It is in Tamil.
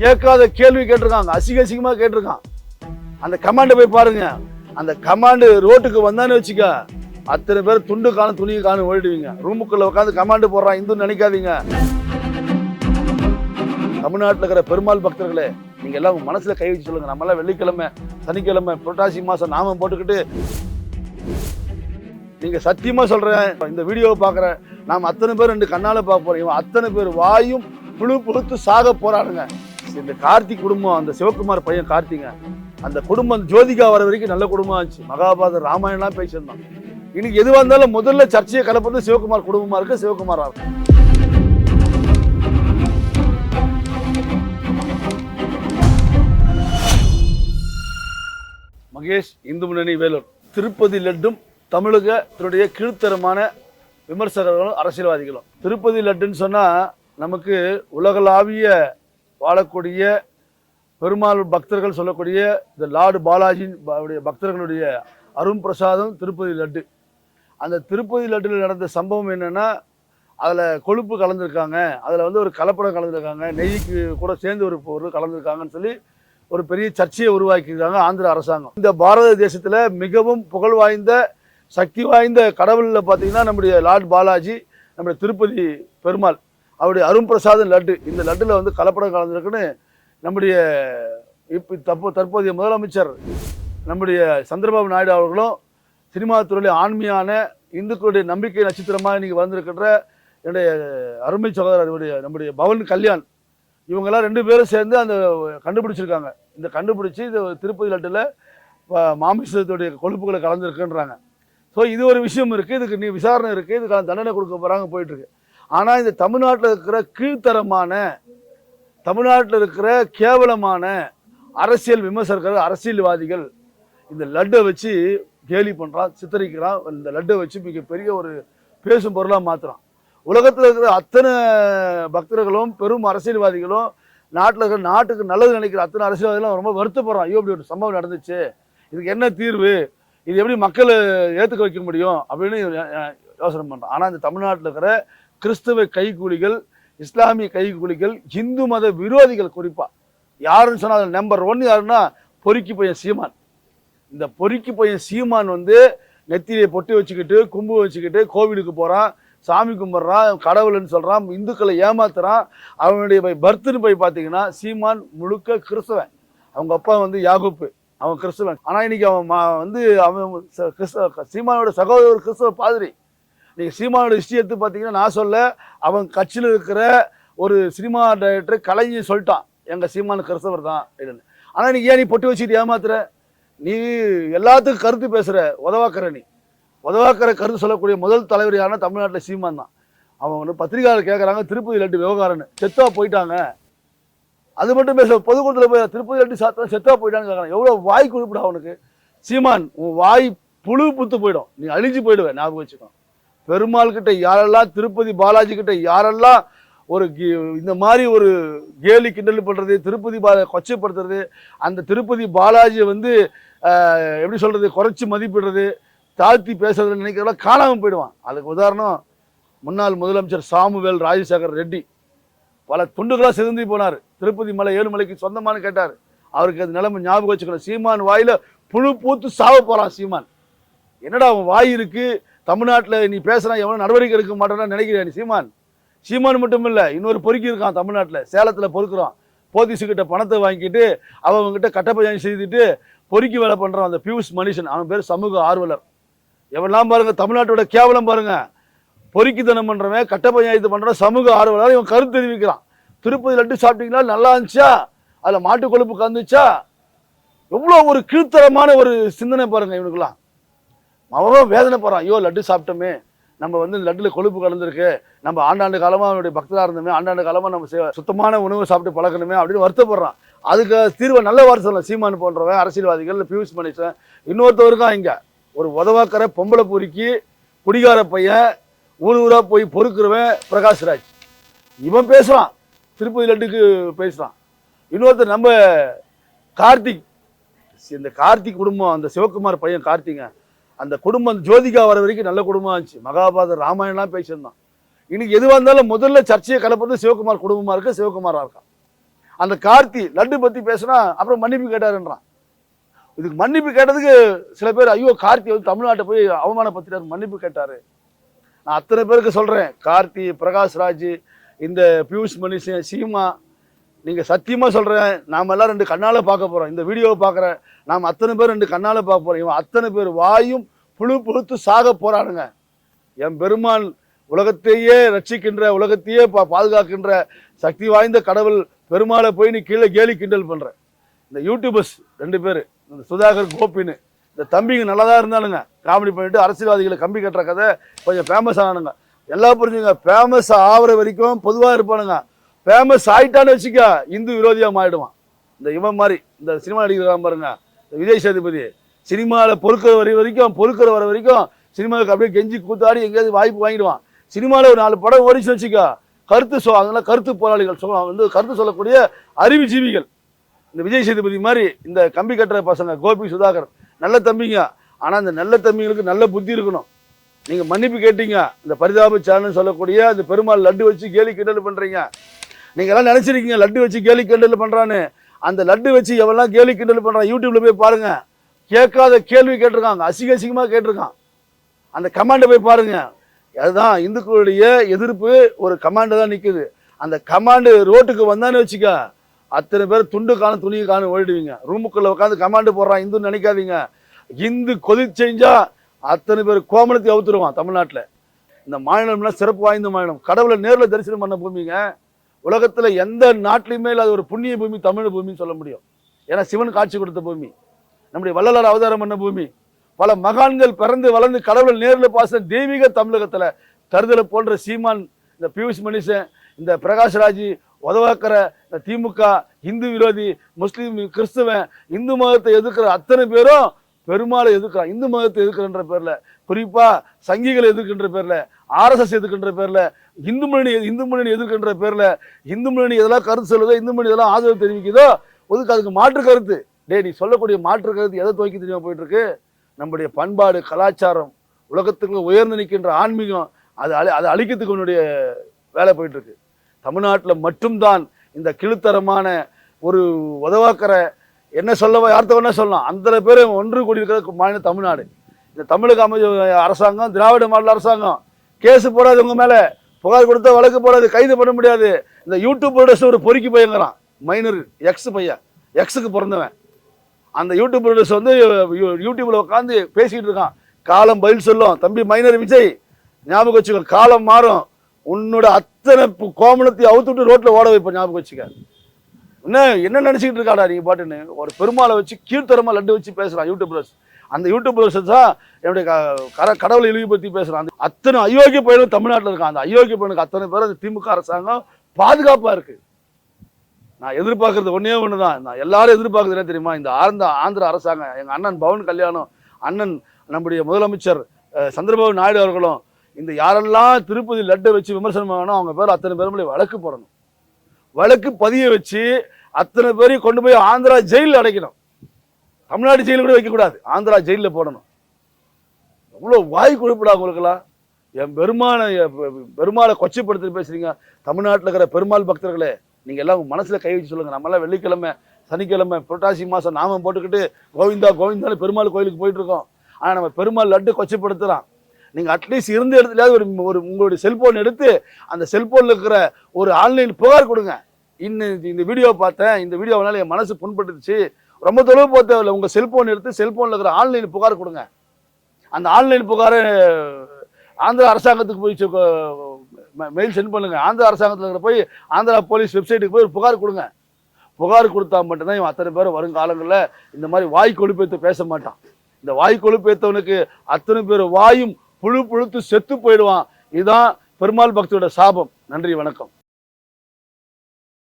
கேட்காத கேள்வி கேட்டிருக்காங்க. அசிங்க அசிங்கமாக கேட்டிருக்கான். அந்த கமாண்டை போய் பாருங்க. அந்த கமாண்டு ரோட்டுக்கு வந்தான்னு வச்சுக்க அத்தனை பேர் துண்டு காணும் துணி காணும் ஓடிடுவீங்க. ரூமுக்குள்ள உட்காந்து கமாண்டு போடுறான் இந்துன்னு நினைக்காதீங்க. தமிழ்நாட்டில் இருக்கிற பெருமாள் பக்தர்களே நீங்க எல்லாம் மனசில் மனசுல கை வச்சு சொல்லுங்க. நம்ம எல்லாம் வெள்ளிக்கிழமை சனிக்கிழமை புரட்டாசி மாசம் நாமம் போட்டுக்கிட்டு நீங்க சத்தியமா சொல்றேன். இந்த வீடியோவை பார்க்குறேன் நாம் அத்தனை பேர் ரெண்டு கண்ணால பார்க்க போறோம். இவன் அத்தனை பேர் வாயும் புழு புழுத்து சாக போறானுங்க. இந்த கார்த்திக் குடும்பம் அந்த சிவகுமார் பையன் கார்த்திங்க அந்த குடும்பம் ஜோதிகா வர வரைக்கும் நல்ல குடும்பம் ஆச்சு மகாபாரத ராமாயணம்லாம் பேசியிருந்தான். இன்னைக்கு எதுவாக இருந்தாலும் முதல்ல சர்ச்சையை கலப்பது சிவகுமார் குடும்பமா இருக்கு சிவகுமாரா இருக்கு. மகேஷ் இந்து முன்னணி வேலூர். திருப்பதி லட்டும் தமிழகத்தினுடைய கீழ்த்தரமான விமர்சகர்களும் அரசியல்வாதிகளும். திருப்பதி லட்டுன்னு சொன்னால் நமக்கு உலகளாவிய வாழக்கூடிய பெருமாள் பக்தர்கள் சொல்லக்கூடிய இந்த லார்டு பாலாஜியின் பக்தர்களுடைய அரும் பிரசாதம் திருப்பதி லட்டு. அந்த திருப்பதி லட்டில் நடந்த சம்பவம் என்னன்னா அதில் கொழுப்பு கலந்துருக்காங்க. அதில் வந்து ஒரு கலப்படம் கலந்துருக்காங்க. நெய்க்கு கூட சேர்ந்து ஒரு பொருள் கலந்துருக்காங்கன்னு சொல்லி ஒரு பெரிய சர்ச்சையை உருவாக்கியிருக்காங்க ஆந்திர அரசாங்கம். இந்த பாரத தேசத்தில் மிகவும் புகழ் வாய்ந்த சக்தி வாய்ந்த கடவுளில் பார்த்தீங்கன்னா நம்முடைய லார்ட் பாலாஜி நம்முடைய திருப்பதி பெருமாள். அவருடைய அரும்பிரசாதன் லட்டு. இந்த லட்டில் வந்து கலப்படம் கலந்துருக்குன்னு நம்முடைய இப்போ தற்போ தற்போதைய முதலமைச்சர் நம்முடைய சந்திரபாபு நாயுடு அவர்களும் சினிமா துறையில் ஆண்மையான இந்துக்களுடைய நம்பிக்கை நட்சத்திரமாக இன்னைக்கு வந்திருக்கின்ற என்னுடைய அருமை சகோதரருடைய நம்முடைய பவன் கல்யாண். இவங்கெல்லாம் ரெண்டு பேரும் சேர்ந்து அந்த கண்டுபிடிச்சிருக்காங்க. இந்த கண்டுபிடிச்சி இந்த திருப்பதி லட்டில் மாமிசத்துடைய கொழுப்புகளை கலந்துருக்குன்றாங்க. ஸோ இது ஒரு விஷயம் இருக்குது இதுக்கு நீ விசாரணை இருக்குது இதுக்கான தண்டனை கொடுக்க போகிறாங்க போயிட்டுருக்கு ஆனால் இந்த தமிழ்நாட்டில் இருக்கிற கீழ்த்தரமான தமிழ்நாட்டில் இருக்கிற கேவலமான அரசியல் விமர்சகர்கள் அரசியல்வாதிகள் இந்த லட்டை வச்சு கேலி பண்ணுறான் சித்தரிக்கிறான் இந்த லட்டை வச்சு மிகப்பெரிய ஒரு பேசும் பொருளாக மாற்றுறான் உலகத்தில் இருக்கிற அத்தனை பக்தர்களும் பெரும் அரசியல்வாதிகளும் நாட்டில் இருக்கிற நாட்டுக்கு நல்லது நினைக்கிற அத்தனை அரசியல்வாதிகளும் ரொம்ப வருத்தப்படுறான். ஐயோ இப்படி ஒரு சம்பவம் நடந்துச்சு. இதுக்கு என்ன தீர்வு? இது எப்படி மக்களை ஏற்றுக்க வைக்க முடியும்? அப்படின்னு யோசனை பண்ணுறான் ஆனால் இந்த தமிழ்நாட்டில் இருக்கிற கிறிஸ்துவ கைக்கூலிகள் இஸ்லாமிய கைக்கூலிகள் இந்து மத விரோதிகள் குறிப்பாக யாருன்னு சொன்னால் நம்பர் ஒன் யாருன்னா பொறுக்கி பையன் சீமான். இந்த பொறுக்கி பையன் சீமான் வந்து நெத்தியை பொட்டி வச்சுக்கிட்டு கும்பு வச்சுக்கிட்டு கோவிலுக்கு போகிறான் சாமி கும்பிட்றான் கடவுள்னு சொல்கிறான் இந்துக்களை ஏமாத்துறான் அவனுடைய போய் பர்த்துன்னு போய் பார்த்தீங்கன்னா சீமான் முழுக்க கிறிஸ்தவன். அவங்க அப்பா வந்து யாகுப்பு அவன் கிறிஸ்தவன். ஆனால் இன்னைக்கு அவன் மா- வந்து அவன் கிறிஸ்தவ சீமானோட சகோதரர் கிறிஸ்தவ பாதிரி. நீங்கள் சீமானோட ஹிஸ்ட்ரி எடுத்து பார்த்தீங்கன்னா நான் சொல்ல அவன் கட்சியில் இருக்கிற ஒரு சினிமா டைரக்டர் கலைஞர் சொல்லிட்டான். எங்கள் சீமான கிறிஸ்தவர் தான் அப்படின்னு. ஆனால் நீ ஏன் நீ பொட்டி வச்சுட்டு ஏமாத்துற? நீ எல்லாத்துக்கும் கருத்து பேசுகிற உதவாக்கிற நீ. உதவாக்கிற கருத்து சொல்லக்கூடிய முதல் தலைவர் யாருன்னா தமிழ்நாட்டில் சீமான் தான். அவன் வந்து பத்திரிகையாளர் கேட்குறாங்க திருப்பதி லட்டு விவகாரம்னு. செத்தா போயிட்டாங்க. அது மட்டும் பேச பொதுக்கூட்டத்தில் போய் திருப்பதி லட்டு சாத்தா செத்தா போயிட்டான்னு கேட்குறாங்க எவ்வளோ வாய் குறிப்பிடா அவனுக்கு. சீமான் உன் வாய் புழு புத்து போயிடும். நீ அழிஞ்சு போயிடுவேன் ஞாபகம் வச்சுக்கோ. பெருமாள் கிட்ட யாரெல்லாம் திருப்பதி பாலாஜி கிட்ட யாரெல்லாம் ஒரு கி- இந்த மாதிரி ஒரு கேலி கிண்டல் பண்ணுறது திருப்பதி பால கொச்சைப்படுத்துறது அந்த திருப்பதி பாலாஜியை வந்து எப்படி சொல்கிறது குறைச்சி மதிப்பிடுறது தாழ்த்தி பேசுறதுன்னு நினைக்கிறதெல்லாம் காணாமல் போயிடுவான். அதுக்கு உதாரணம் முன்னாள் முதலமைச்சர் சாமுவேல் ராஜசேகர் ரெட்டி. பல துண்டுகளாக சிதந்தி போனார். திருப்பதி மலை ஏழுமலைக்கு சொந்தமானு கேட்டார். அவருக்கு அது நிலைமை ஞாபகம் வச்சுக்கணும். சீமான் வாயில் புழு பூத்து சாவ போகிறான் சீமான். என்னடா அவன் வாய் இருக்குது தமிழ்நாட்டில் நீ பேசுனா எவனும் நடவடிக்கை எடுக்க மாட்டேன்னு நினைக்கிறேன் நீ சீமான்? சீமான் மட்டும் இல்லை இன்னொரு பொறுக்கி இருக்கான் தமிழ்நாட்டில். சேலத்தில் பொறுக்கிறான். போலீஸு பணத்தை வாங்கிட்டு அவங்ககிட்ட கட்டப்பயணம் செய்துட்டு பொறுக்கி வேலை பண்ணுறான் அந்த பியூஷ் மனுஷன். அவன் பேர் சமூக ஆர்வலர். எவெல்லாம் பாருங்கள் தமிழ்நாட்டோட கேவலம் பாருங்க. பொறுக்கித்தனம் பண்ணுறவன் இது பண்ணுறவன் சமூக ஆர்வலர் இவன் கருத்து தெரிவிக்கிறான். திருப்பதி லட்டு சாப்பிட்டீங்களா? நல்லா இருந்துச்சா? அதில் மாட்டு கொழுப்பு கந்துச்சா எவ்வளோ ஒரு கீழ்த்தரமான ஒரு சிந்தனை பாருங்கள் இவனுக்குலாம் அவன் வேதனைப்படுறான் ஐயோ லட்டு சாப்பிட்டோமே. நம்ம வந்து லட்டில் கொழுப்பு கலந்துருக்கு. நம்ம ஆண்டாண்டு காலமாக அவனுடைய பக்தராக இருந்தோமே ஆண்டாண்டு காலமாக நம்ம சுத்தமான உணவு சாப்பிட்டு பழக்கணுமே அப்படின்னு வருத்தப்படுறான். அதுக்கு தீர்வை நல்ல வார்த்தை சொல்லலாம். சீமான் போன்றவன் அரசியல்வாதிகள் பியூஷ் மணிஷன் இன்னொருத்தருக்கான் இங்கே. ஒரு உதவாக்கிற பொம்பளை பொறுக்கி குடிகார பையன் ஊர் ஊராக போய் பொறுக்கிறவன் பிரகாஷ்ராஜ் இவன் பேசுகிறான் திருப்பதி லட்டுக்கு பேசுகிறான் இன்னொருத்தர் நம்ம கார்த்திக். இந்த கார்த்திக் குடும்பம் அந்த சிவகுமார் பையன் கார்த்திங்க அந்த குடும்பம் ஜோதிகா வர வரைக்கும் நல்ல குடும்பம் ஆச்சு மகாபாரத ராமாயணம்லாம் பேசியிருந்தான் இன்னைக்கு எதுவாக இருந்தாலும் முதல்ல சர்ச்சையை கலப்பது சிவகுமார் குடும்பமாக இருக்கு சிவகுமாராக இருக்கான் அந்த கார்த்தி லட்டு பற்றி பேசினா அப்புறம் மன்னிப்பு கேட்டாருன்றான். இதுக்கு மன்னிப்பு கேட்டதுக்கு சில பேர் ஐயோ கார்த்தி வந்து தமிழ்நாட்டை போய் அவமானப்படுத்திட்டார் மன்னிப்பு கேட்டாரு. நான் அத்தனை பேருக்கு சொல்கிறேன் கார்த்தி பிரகாஷ்ராஜ் இந்த பியூஷ் மணிஷன் சீமா நீங்கள் சத்தியமாக சொல்கிறேன் நாம் எல்லாம் ரெண்டு கண்ணால் பார்க்க போகிறோம் இந்த வீடியோவை பார்க்குறேன். நாம் அத்தனை பேர் ரெண்டு கண்ணால் பார்க்க போகிறோம் இவன் அத்தனை பேர் வாயும் புழு புழுத்து சாக போகிறானுங்க என் பெருமான் உலகத்தையே ரட்சிக்கின்ற உலகத்தையே பா- பாதுகாக்கின்ற சக்தி வாய்ந்த கடவுள் பெருமாளை போய் நீ கீழே கேலி கிண்டல் பண்ணுற இந்த யூடியூபர்ஸ் ரெண்டு பேர் இந்த சுதாகர் கோபின்னு இந்த தம்பிங்க நல்லா தான் இருந்தானுங்க. காமெடி பண்ணிட்டு அரசியல்வாதிகளை கம்பி கட்டுற கதை கொஞ்சம் ஃபேமஸ் ஆனானுங்க. எல்லாம் புரிஞ்சுங்க ஃபேமஸ் ஆகிற வரைக்கும் பொதுவாக இருப்பானுங்க. ஃபேமஸ் ஆயிட்டான்னு வச்சுக்க இந்து விரோதியாக மாறிடுவான் இந்த இவன் மாதிரி இந்த சினிமா நடிகர் பாருங்க இந்த விஜய் சேதுபதி சினிமாவில் பொறுக்கிற வரை வரைக்கும் பொறுக்கிற வர வரைக்கும் சினிமாவுக்கு அப்படியே கெஞ்சி கூத்தாடி எங்கேயாவது வாய்ப்பு வாங்கிடுவான். சினிமாவில் ஒரு நாலு படம் ஓடிச்சு வச்சுக்க கருத்து சொ அதெல்லாம் கருத்து போராளிகள் சொல்ல வந்து கருத்து சொல்லக்கூடிய அறிவுஜீவிகள். இந்த விஜய் சேதுபதி மாதிரி இந்த கம்பி கட்டுற பசங்க கோபி சுதாகர் நல்ல தம்பிங்க. ஆனால் இந்த நல்ல தம்பிங்களுக்கு நல்ல புத்தி இருக்கணும். நீங்கள் மன்னிப்பு கேட்டீங்க இந்த பரிதாப சேனல் சொல்லக்கூடிய அந்த பெருமாள் லட்டு வச்சு கேலி கிண்டல் பண்ணுறீங்க நீங்க எல்லாம் நினைச்சிருக்கீங்க லட்டு வச்சு கேலி கிண்டல் பண்ணுறான்னு அந்த லட்டு வச்சு எவெல்லாம் கேலி கிண்டல் பண்ணுறான் யூடியூப்ல போய் பாருங்க. கேட்காத கேள்வி கேட்டிருக்காங்க அசிங்க அசிங்கமாக கேட்டிருக்கான். அந்த கமாண்டை போய் பாருங்க. அதுதான் இந்துக்களுடைய எதிர்ப்பு ஒரு கமாண்டு தான் நிற்குது அந்த கமாண்டு ரோட்டுக்கு வந்தான்னு வச்சுக்க அத்தனை பேர் துண்டு காணும் துணியை காணும் ஓடிடுவீங்க. ரூமுக்குள்ள உட்காந்து கமாண்டு போடுறான் இந்துன்னு நினைக்காதீங்க. இந்து கொதி செஞ்சா அத்தனை பேர் கோமலத்தை அவுத்துருவான் தமிழ்நாட்டில். இந்த மாநிலம்லாம் சிறப்பு வாய்ந்த மாநிலம். கடவுளை நேரில் தரிசனம் பண்ண பூமிங்க உலகத்தில் எந்த நாட்டிலையுமே இல்லாத ஒரு புண்ணிய பூமி தமிழ் பூமின்னு சொல்ல முடியும். ஏன்னா சிவன் காட்சி கொடுத்த பூமி. நம்முடைய வள்ளலார் அவதாரம் பண்ண பூமி. பல மகான்கள் பிறந்து வளர்ந்து கடவுளை நேரில் பாச தெய்வீக தமிழகத்தில். தருதலை போன்ற சீமான் இந்த பியூஷ் மனுஷன் இந்த பிரகாஷ்ராஜ் உதவாக்கிற இந்த திமுக இந்து விரோதி முஸ்லீம் கிறிஸ்துவன் இந்து மதத்தை எதிர்க்கிற அத்தனை பேரும் பெருமாளை எதிர்க்கிறான் இந்து மதத்தை எதிர்க்கிறன்ற பேரில் குறிப்பாக சங்கிகளை எதிர்க்கின்ற பேரில் ஆர்எஸ்எஸ் எதிர்க்கின்ற பேரில் இந்து முன்னணி இந்து முன்னணி எதிர்க்கின்ற பேரில் இந்து முன்னணி எதெல்லாம் கருத்து சொல்லுதோ இந்து முன்னணி எதெல்லாம் ஆதரவு தெரிவிக்குதோ ஒதுக்கு அதுக்கு மாற்று கருத்து. டேய் நீ சொல்லக்கூடிய மாற்று கருத்து எதை துவக்கி தெரியாமல் போயிட்டுருக்கு? நம்முடைய பண்பாடு கலாச்சாரம் உலகத்துக்கு உயர்ந்து நிற்கின்ற ஆன்மீகம் அது அழி அதை அழிக்கிறதுக்கு உன்னுடைய வேலை போயிட்டுருக்கு. தமிழ்நாட்டில் மட்டும்தான் இந்த கிழுத்தரமான ஒரு உதவாக்கிற என்ன சொல்ல யார்த்த வேணா சொல்லலாம். அந்த பேர் ஒன்று கூடி இருக்கிற மாநிலம் தமிழ்நாடு. இந்த தமிழுக்கு அமைச்ச அரசாங்கம் திராவிட மாநில அரசாங்கம். கேஸு போடாது உங்கள் மேலே. புகார் கொடுத்தா வழக்கு போடாது கைது பண்ண முடியாது. இந்த யூடியூப் ப்ரொடியூசர் ஒரு பொறுக்கி பையங்கிறான். மைனர் எக்ஸ் பையன். எக்ஸுக்கு பிறந்தவன். அந்த யூடியூப் ப்ரொடியூசர் வந்து யூடியூப்பில் உட்காந்து பேசிக்கிட்டு இருக்கான். காலம் பதில் சொல்லும். தம்பி மைனர் விஜய் ஞாபகம் வச்சுக்கோ காலம் மாறும். உன்னோட அத்தனை பு- கோமணத்தை அவுத்துட்டு ரோட்டில் ஓட வைப்போம் ஞாபகம் வச்சுக்க. என்ன என்ன நினச்சிக்கிட்டு இருக்காடா நீங்க பாட்டுன்னு? ஒரு பெருமாளை வச்சு கீழ்த்தரமாக லட்டு வச்சு பேசுறான் யூடியூபர்ஸ் அந்த யூடியூபர்ஸ் தான் என்னுடைய க- கர- கடவுளை இழிவு பேசுகிறான் அந்த அத்தனை அயோக்கிய பையனும் தமிழ்நாட்டில் இருக்கான். அந்த அயோக்கிய பையனுக்கு அத்தனை பேர் அந்த திமுக அரசாங்கம் பாதுகாப்பாக இருக்குது நான் எதிர்பார்க்கறது ஒன்றே ஒன்று தான் நான் எல்லாரும் எதிர்பார்க்கறது என்ன தெரியுமா? இந்த ஆந்திர ஆந்திர அரசாங்கம் எங்கள் அண்ணன் பவன் கல்யாணம் அண்ணன் நம்முடைய முதலமைச்சர் சந்திரபாபு நாயுடு அவர்களும் இந்த யாரெல்லாம் திருப்பதி லட்டை வச்சு விமர்சனம் பண்ணணும் அவங்க பேர் அத்தனை பேருமே வழக்கு போடணும். வழக்கு பதிய வச்சு அத்தனை பேரையும் கொண்டு போய் ஆந்திரா ஜெயிலில் அடைக்கணும். தமிழ்நாடு ஜெயிலில் கூட வைக்கக்கூடாது ஆந்திரா ஜெயிலில் போடணும். எவ்வளோ வாய் கொடுப்படா உங்களுக்குலாம் என் பெருமானை பெருமாளை கொச்சைப்படுத்தி பேசுறீங்க. தமிழ்நாட்டில் இருக்கிற பெருமாள் பக்தர்களே நீங்கள் எல்லாம் மனசில் கை வச்சு சொல்லுங்கள் நம்ம எல்லாம் வெள்ளிக்கிழமை சனிக்கிழமை புரட்டாசி மாதம் நாமம் போட்டுக்கிட்டு கோவிந்தா கோவிந்தான்னு பெருமாள் கோயிலுக்கு போயிட்டுருக்கோம் ஆனால் நம்ம பெருமாள் லட்டு கொச்சைப்படுத்துகிறான் நீங்கள் அட்லீஸ்ட் இருந்த இடத்துலயாவது ஒரு ஒரு உங்களுடைய செல்போன் எடுத்து அந்த செல்ஃபோனில் இருக்கிற ஒரு ஆன்லைன் புகார் கொடுங்க. இன்னும் இந்த வீடியோ பார்த்தேன். இந்த வீடியோவனால என் மனசு புண்பட்டுச்சு ரொம்ப தொலைவு போக தேவையில்ல. உங்கள் செல்போன் எடுத்து செல்ஃபோனில் இருக்கிற ஆன்லைன் புகார் கொடுங்க. அந்த ஆன்லைன் புகாரை ஆந்திரா அரசாங்கத்துக்கு போய் மெயில் சென்ட் பண்ணுங்கள் ஆந்திரா அரசாங்கத்தில் இருக்கிற போய் ஆந்திரா போலீஸ் வெப்சைட்டுக்கு போய் ஒரு புகார் கொடுங்க. புகார் கொடுத்தா மட்டும்தான் இவன் அத்தனை பேர் வருங்காலங்களில் இந்த மாதிரி வாய் கொழுப்பேற்ற பேச மாட்டான். இந்த வாய் கொழுப்பேற்றவனுக்கு அத்தனை பேர் வாயும் புழு புழுத்து செத்து போயிடுவான். இதுதான் பெருமாள் பக்தியோட சாபம். நன்றி வணக்கம்.